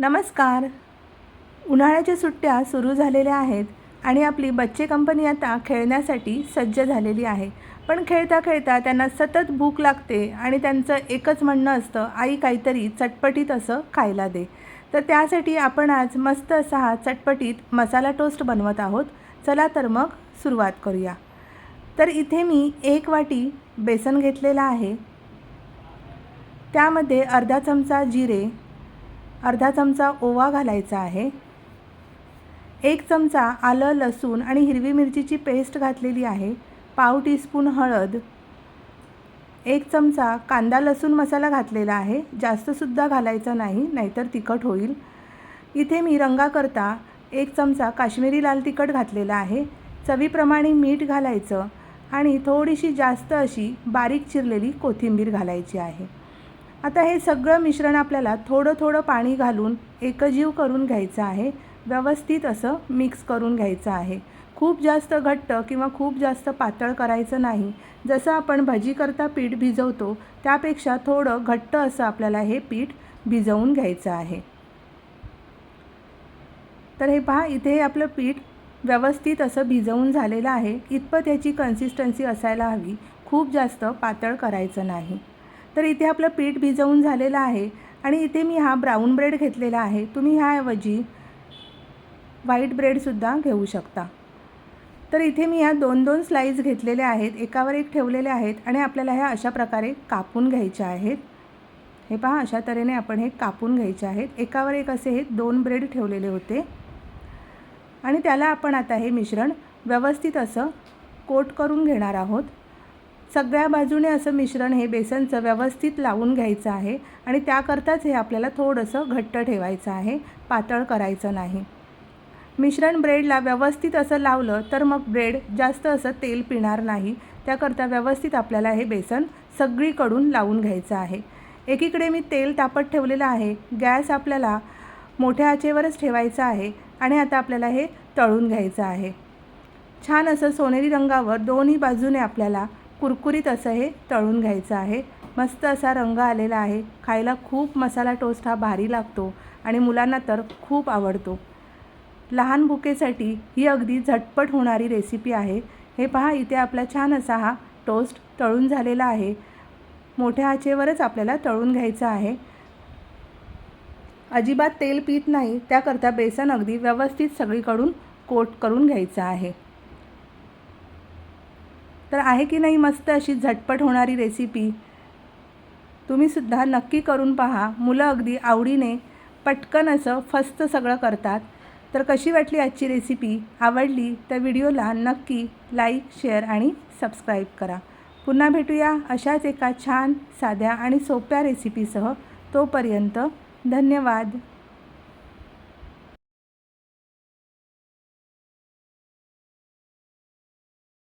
नमस्कार. उन्हाळ्याच्या सुट्ट्या सुरू झालेल्या आहेत आणि आपली बच्चे कंपनी आता खेळण्यासाठी सज्ज झालेली आहे. पण खेळता खेळता त्यांना सतत भूक लागते आणि त्यांचं एकच म्हणणं असतं आई काहीतरी चटपटीत असं खायला दे. तर त्यासाठी आपण आज मस्त असा हा चटपटीत मसाला टोस्ट बनवत आहोत. चला तर मग सुरुवात करूया. तर इथे मी एक वाटी बेसन घेतलेला आहे. त्यामध्ये अर्धा चमचा जिरे अर्धा चमचा ओवा घालायचा आहे. एक चमचा आलं लसूण आणि हिरवी मिरचीची पेस्ट घातलेली आहे. पाव टीस्पून हळद. एक चमचा कांदा लसूण मसाला घातलेला आहे. जास्तसुद्धा घालायचा नाही नाहीतर तिखट होईल. इथे मी रंगाकरता एक चमचा काश्मीरी लाल तिखट घातलेला आहे. चवीप्रमाणे मीठ घालायचं आणि थोडीशी जास्त अशी बारीक चिरलेली कोथिंबीर घालायची आहे. आता हे सगळं मिश्रण आपल्याला थोडं थोडं पाणी घालून एकजीव करून घ्यायचं आहे. व्यवस्थित असं मिक्स करून घ्यायचं आहे. खूप जास्त घट्ट किंवा खूप जास्त पातळ करायचं नाही. जसं आपण भजीकरता पीठ भिजवतो त्यापेक्षा थोडं घट्ट असं आपल्याला हे पीठ भिजवून घ्यायचं आहे. तर हे पहा इथे आपलं पीठ व्यवस्थित असं भिजवून झालेलं आहे. इतपत याची कन्सिस्टन्सी असायला हवी. खूप जास्त पातळ करायचं नाही. तर इथे आपलं पीठ भिजवून झालेलं आहे आणि इथे मी हा ब्राऊन ब्रेड घेतलेला आहे. तुम्ही ह्याऐवजी व्हाईट ब्रेडसुद्धा घेऊ शकता. तर इथे मी ह्या दोन दोन स्लाईस घेतलेल्या आहेत. एकावर एक ठेवलेले आहेत आणि आपल्याला ह्या अशा प्रकारे कापून घ्यायच्या आहेत. हे पहा अशा तऱ्हेने आपण हे कापून घ्यायचे आहेत. एकावर एक असे हे दोन ब्रेड ठेवलेले होते. आणि त्याला आपण आता हे मिश्रण व्यवस्थित असं कोट करून घेणार आहोत. सगळ्या बाजूने असं मिश्रण हे बेसनचं व्यवस्थित लावून घ्यायचं आहे आणि त्याकरताच हे आपल्याला थोडंसं घट्ट ठेवायचं आहे पातळ करायचं नाही. मिश्रण ब्रेडला व्यवस्थित असं लावलं तर मग ब्रेड जास्त असं तेल पिणार नाही त्याकरता व्यवस्थित आपल्याला हे बेसन सगळीकडून लावून घ्यायचं आहे. एकीकडे मी तेल तापत ठेवलेलं आहे गॅस आपल्याला मोठ्या आचेवरच ठेवायचा आहे आणि आता आपल्याला हे तळून घ्यायचं आहे. छान असं सोनेरी रंगावर दोन्ही बाजूने आपल्याला कुरकुरीत असं हे तळून घ्यायचं आहे. मस्त असा रंग आलेला आहे. खायला खूप मसाला टोस्ट हा भारी लागतो आणि मुलांना तर खूप आवडतो. लहान भुकेसाठी ही अगदी झटपट होणारी रेसिपी आहे. हे पहा इथे आपला छान असा हा टोस्ट तळून झालेला आहे. मोठ्या आचेवरच आपल्याला तळून घ्यायचं आहे. अजिबात तेल पीत नाही. त्याकरता बेसन अगदी व्यवस्थित सगळीकडून कोट करून घ्यायचं आहे. तर आहे की नाही मस्त अशी झटपट होणारी रेसिपी तुम्हीसुद्धा नक्की करून पहा. मुलं अगदी आवडीने पटकन असं फस्त सगळं करतात. तर कशी वाटली आजची रेसिपी आवडली तर व्हिडिओला नक्की लाईक शेअर आणि सबस्क्राईब करा. पुन्हा भेटूया अशाच एका छान साध्या आणि सोप्या रेसिपीसह तोपर्यंत धन्यवाद.